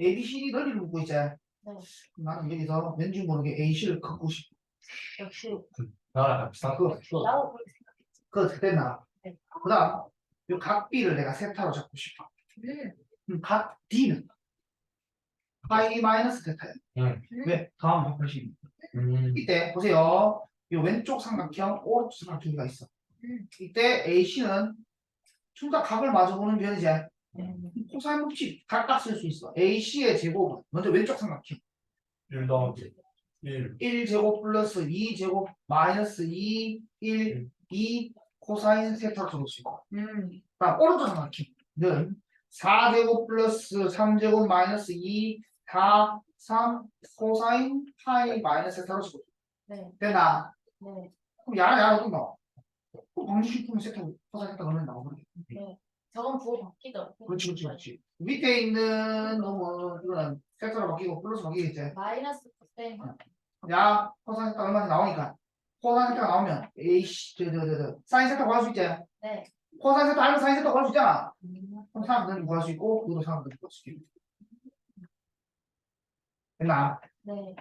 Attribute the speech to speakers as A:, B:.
A: A, B, C, D 넓이를 묻고 있지.
B: 네.
A: 나는 여기서 왠지 모르게 AC를 긋고 싶어.
B: 역시
C: 나랑 비슷한 거.
B: 나도 그렇게 생각했지.
A: 그거 됐나?
B: 네.
A: 그 다음, 요각 B를 내가 세타로 잡고 싶어.
B: 음.
A: 그럼 각 D는 파이 마이너스 세타야.
C: 응.
A: 왜? 다음 180.
C: 음.
A: 이때 보세요. 요 왼쪽 삼각형, 오른쪽 삼각형이 있어.
B: 음.
A: 이때 AC는 둘 다 각을 마주보는 변이지.
B: 음.
A: 코사인 법칙 각각 쓸 수 있어. AC의 제곱은 먼저 왼쪽 삼각형
C: 1 더하기 1.
A: 1제곱 플러스 2제곱 마이너스 2, 1, 2 코사인 세타로 적을 수 있고
B: 음.
A: 그다음 오른쪽 삼각형은 4제곱 플러스 3제곱 마이너스 2, 4, 3 코사인 파이 마이너스 세타로 적을 수 있고
B: 네.
A: 되나?
B: 네.
A: 그럼 야랑 어떤 나와? 그럼 방지식품은 세타 코사인 세타 넣으면 나오거든
B: 저건 부호 바뀌더라고.
A: 그렇지 그렇지 그렇지 밑에 있는 놈은 이거는 세타로 바뀌고 플러스 바뀌겠지
B: 마이너스 코사인.
A: 야, 코사인 세타 얼마나 나오니까. 코사인 세타가 나오면, 에이씨, 저, 저, 저, 저, 사인 세타 구할 수 있지?
B: 네.
A: 코사인 세타 알면 사인 세타 구할 수 있잖아.
B: 음.
A: 그럼 사람들은 구할 수 있고, 그도 사람들은 구할 수 있고. 됐나?
B: 네.